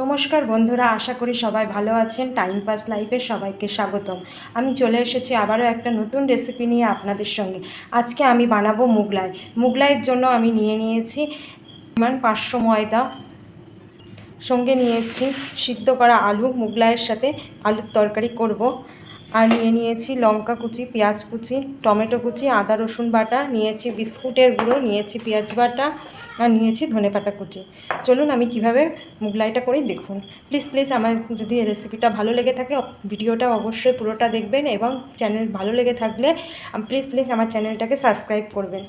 নমস্কার বন্ধুরা, আশা করি সবাই ভালো আছেন। টাইম পাস লাইফে সবাইকে স্বাগতম। আমি চলে এসেছি আবারও একটা নতুন রেসিপি নিয়ে আপনাদের সঙ্গে। আজকে আমি বানাবো মুগলাই। মুগলাইয়ের জন্য আমি নিয়ে নিয়েছি মানে পাঁচশো ময়দা, সঙ্গে নিয়েছি সিদ্ধ করা আলু। মুগলাইয়ের সাথে আলুর তরকারি করব। আর নিয়ে নিয়েছি লঙ্কা কুচি, পেঁয়াজ কুচি, টমেটো কুচি, আদা রসুন বাটা, নিয়েছি বিস্কুটের গুঁড়ো, নিয়েছি পেঁয়াজ বাটা আর নিয়েছি ধনেপাতা কুচি। চলুন আমি কীভাবে মুগলাইটা করি দেখুন। প্লিজ প্লিজ আমার যদি রেসিপিটা ভালো লেগে থাকে ভিডিওটা অবশ্যই পুরোটা দেখবেন এবং চ্যানেল ভালো লেগে থাকলে প্লিজ প্লিজ আমার চ্যানেলটাকে সাবস্ক্রাইব করবেন।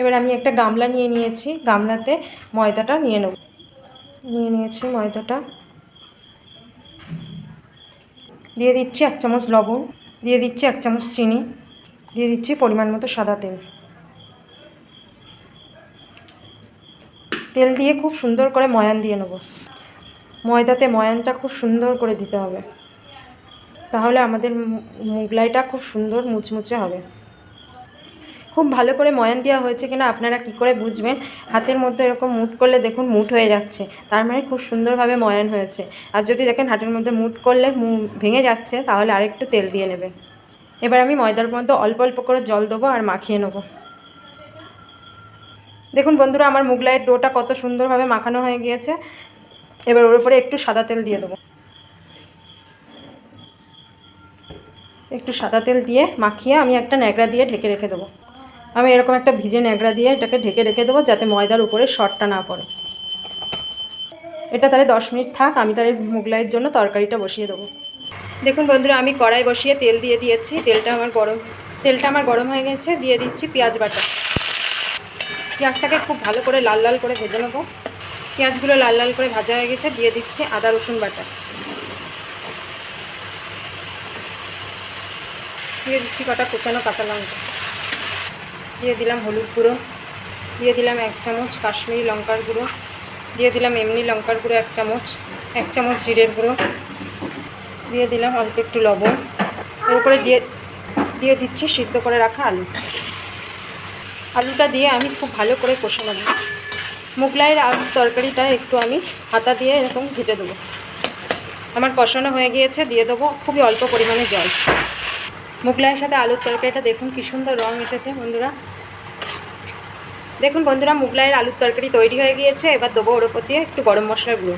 এবার আমি একটা গামলা নিয়ে নিয়েছি, গামলাতে ময়দাটা নিয়ে নেব। নিয়ে নিয়েছি ময়দাটা। দিয়ে দিচ্ছি এক চামচ লবণ, দিয়ে দিচ্ছি এক চামচ চিনি, দিয়ে দিচ্ছি পরিমাণ মতো সাদা তেল। তেল দিয়ে খুব সুন্দর করে ময়ান দিয়ে নেব। ময়দাতে ময়ানটা খুব সুন্দর করে দিতে হবে। তাহলে আমাদের মুগলাইটা খুব সুন্দর মুচমুচে হবে। খুব ভালো করে ময়ান দেওয়া হয়েছে কিনা আপনারা কি করে বুঝবেন? হাতের মধ্যে এরকম মুট করলে দেখুন মুট হয়ে যাচ্ছে। তার মানে খুব সুন্দরভাবে ময়ান হয়েছে। আর যদি দেখেন হাতের মধ্যে মুট করলে ভেঙে যাচ্ছে, তাহলে আরেকটু তেল দিয়ে নেবেন এবার আমি ময়দার মধ্যে অল্প অল্প করে জল দেবো আর মাখিয়ে নেব। দেখুন বন্ধুরা, আমার মুগলাইয়ের ডোটা কত সুন্দরভাবে মাখানো হয়ে গিয়েছে। এবার ওর উপরে একটু সাদা তেল দিয়ে দেবো। একটু সাদা তেল দিয়ে মাখিয়ে আমি একটা ন্যাকড়া দিয়ে ঢেকে রেখে দেবো। আমি এরকম একটা ভিজে ন্যাকড়া দিয়ে এটাকে ঢেকে রেখে দেবো যাতে ময়দার উপরে শর্টটা না পড়ে। এটা তাহলে দশ মিনিট থাক, আমি তাহলে মুগলাইয়ের জন্য তরকারিটা বসিয়ে দেবো। দেখুন বন্ধুরা, আমি কড়াই বসিয়ে তেল দিয়ে দিয়েছি। তেলটা আমার গরম, তেলটা আমার গরম হয়ে গেছে। দিয়ে দিচ্ছি পেঁয়াজ বাটা। পেঁয়াজটাকে খুব ভালো করে লাল লাল করে ভেজে নেব। পেঁয়াজগুলো লাল লাল করে ভাজা হয়ে গেছে, দিয়ে দিচ্ছি আদা, রসুন বাটা। দিয়ে দিচ্ছি কটা কুচানো কাঁচা লঙ্কা। দিয়ে দিলাম হলুদ গুঁড়ো। দিয়ে দিলাম এক চামচ কাশ্মীরি লঙ্কার গুঁড়ো। দিয়ে দিলাম এমনি লঙ্কার গুঁড়ো এক চামচ এক চামচ জিরের গুঁড়ো। দিয়ে দিলাম অল্প একটু লবণ। এর উপরে দিয়ে দিয়ে দিচ্ছি সিদ্ধ করে রাখা আলু। আলুটা দিয়ে আমি খুব ভালো করে কষে নেব। মুগলাইয়ের আলুর তরকারিটা একটু আমি হাতা দিয়ে এরকম ভেজে দেবো। আমার কষানো হয়ে গিয়েছে, দিয়ে দেবো খুবই অল্প পরিমাণে জল। মুগলাইয়ের সাথে আলুর তরকারিটা দেখুন কী সুন্দর রঙ এসেছে বন্ধুরা। দেখুন বন্ধুরা, মুগলাইয়ের আলুর তরকারি তৈরি হয়ে গিয়েছে, এবার দেবো ওর ওপর দিয়ে একটু গরম মশলার গুঁড়ো।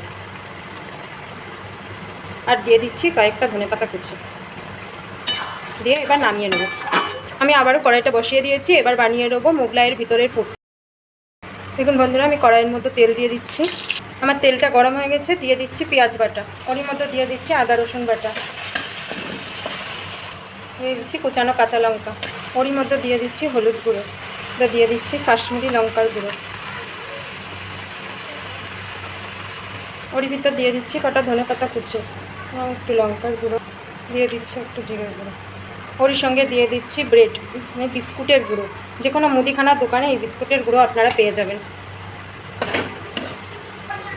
আর দিয়ে দিচ্ছি কয়েকটা ধনে পাতা কুচি। দিয়ে এবার নামিয়ে নেব। আমি আবারও কড়াইটা বসিয়ে দিয়েছি, এবার বানিয়ে নেব মোগলাইয়ের ভিতরের পুর। দেখুন বন্ধুরা, আমি কড়াইয়ের মধ্যে তেল দিয়ে দিচ্ছি। আমার তেলটা গরম হয়ে গেছে, দিয়ে দিচ্ছি পেঁয়াজ বাটা। ওর মধ্যে দিয়ে দিচ্ছি আদা, রসুন বাটা। দিয়ে দিচ্ছি কুচানো কাঁচা লঙ্কা। ওরই মধ্যে দিয়ে দিচ্ছি হলুদ গুঁড়ো। এটা দিয়ে দিচ্ছি কাশ্মীরি লঙ্কার গুঁড়ো। ওরই ভিতর দিয়ে দিচ্ছি কটা ধনে পাতা কুচে একটু লঙ্কার গুঁড়ো। দিয়ে দিচ্ছি একটু জিরের গুঁড়ো। ওরই সঙ্গে দিয়ে দিচ্ছি ব্রেড মানে বিস্কুটের গুঁড়ো। যে কোনো মুদিখানার দোকানে এই বিস্কুটের গুঁড়ো আপনারা পেয়ে যাবেন।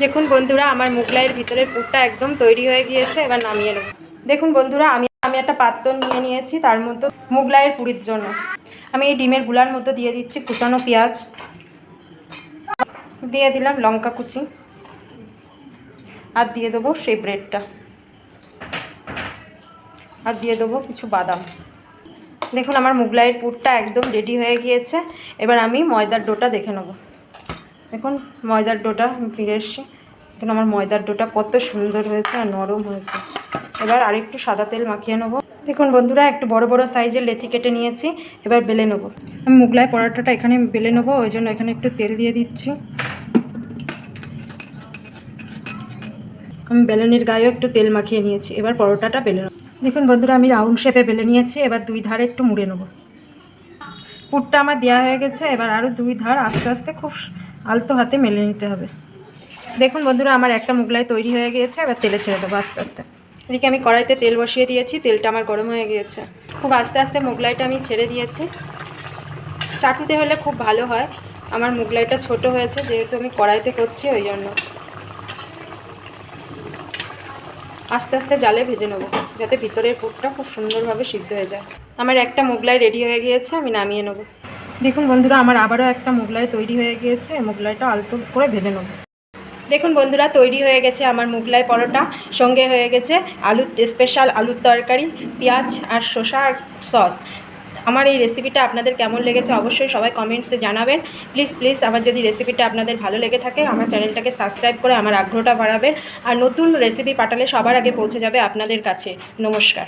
দেখুন বন্ধুরা, আমার মুগলাইয়ের ভিতরের পুরটা একদম তৈরি হয়ে গিয়েছে, এবার নামিয়ে নেব। দেখুন বন্ধুরা, আমি আমি একটা পাত্র নিয়ে নিয়েছি, তার মধ্যে মুগলাইয়ের পুরীর জন্য। আমি এই ডিমেরগুলার মধ্যে দিয়ে দিচ্ছি কুচানো পেঁয়াজ। দিয়ে দিলাম লঙ্কা কুচি। আর দিয়ে দেবো সেই ব্রেডটা আর দিয়ে দেবো কিছু বাদাম। দেখুন, আমার মুগলাইয়ের পুরটা একদম রেডি হয়ে গিয়েছে। এবার আমি ময়দার ডোটা দেখে নেব। দেখুন, ময়দার ডোটা ফিরে এসছি। দেখুন, আমার ময়দার ডোটা কত সুন্দর হয়েছে আর নরম হয়েছে। এবার আরেকটু সাদা তেল মাখিয়ে নেব। দেখুন, বন্ধুরা, একটু বড় বড় সাইজের লেচি কেটে নিয়েছি। এবার বেলে নেব। আমি মুগলাই পরোটাটা এখানে বেলে নেব, ওই জন্য এখানে একটু তেল দিয়ে দিচ্ছি। আমি বেলনের গায়েও একটু তেল মাখিয়ে নিয়েছি। এবার পরোটাটা বেলে নেব। দেখুন বন্ধুরা, আমি রাউন্ড শেপে বেলে নিয়েছি, এবার দুই ধারে একটু মুড়ে নেব। পুরটা আমার দেওয়া হয়ে গেছে, এবার আরও দুই ধার আস্তে আস্তে খুব আলতো হাতে মেলে নিতে হবে। দেখুন বন্ধুরা, আমার একটা মুগলাই তৈরি হয়ে গিয়েছে, এবার তেলে ছেড়ে দেবো আস্তে আস্তে। এদিকে আমি কড়াইতে তেল বসিয়ে দিয়েছি, তেলটা আমার গরম হয়ে গিয়েছে। খুব আস্তে আস্তে মোগলাইটা আমি ছেড়ে দিয়েছি। চাটুতে হলে খুব ভালো হয়, আমার মুগলাইটা ছোট হয়েছে, যেহেতু আমি কড়াইতে করছি ওই জন্য। আস্তে আস্তে জালে ভেজে নেব। যাতে ভিতরের পুরটা খুব সুন্দরভাবে সিদ্ধ হয়ে যায়। আমার একটা মোগলাই রেডি হয়ে গিয়েছে, আমি নামিয়ে নেব। দেখুন বন্ধুরা, আমার আবারও একটা মোগলাই তৈরি হয়ে গিয়েছে, মোগলাইটা আলতো করে ভেজে নেব। দেখুন বন্ধুরা, তৈরি হয়ে গেছে আমার মোগলাই পরোটা, সঙ্গে হয়ে গেছে আলুর স্পেশাল আলুর তরকারি, পেঁয়াজ আর শসা আর সস আমার এই রেসিপিটা আপনাদের কেমন লেগেছে অবশ্যই সবাই কমেন্টসে জানাবেন। প্লিজ প্লিজ আমার যদি রেসিপিটা আপনাদের ভালো লেগে থাকে, আমার চ্যানেলটাকে সাবস্ক্রাইব করে আমার আগ্রহটা বাড়াবেন। আর নতুন রেসিপি পাঠালে সবার আগে পৌঁছে যাবে আপনাদের কাছে। নমস্কার।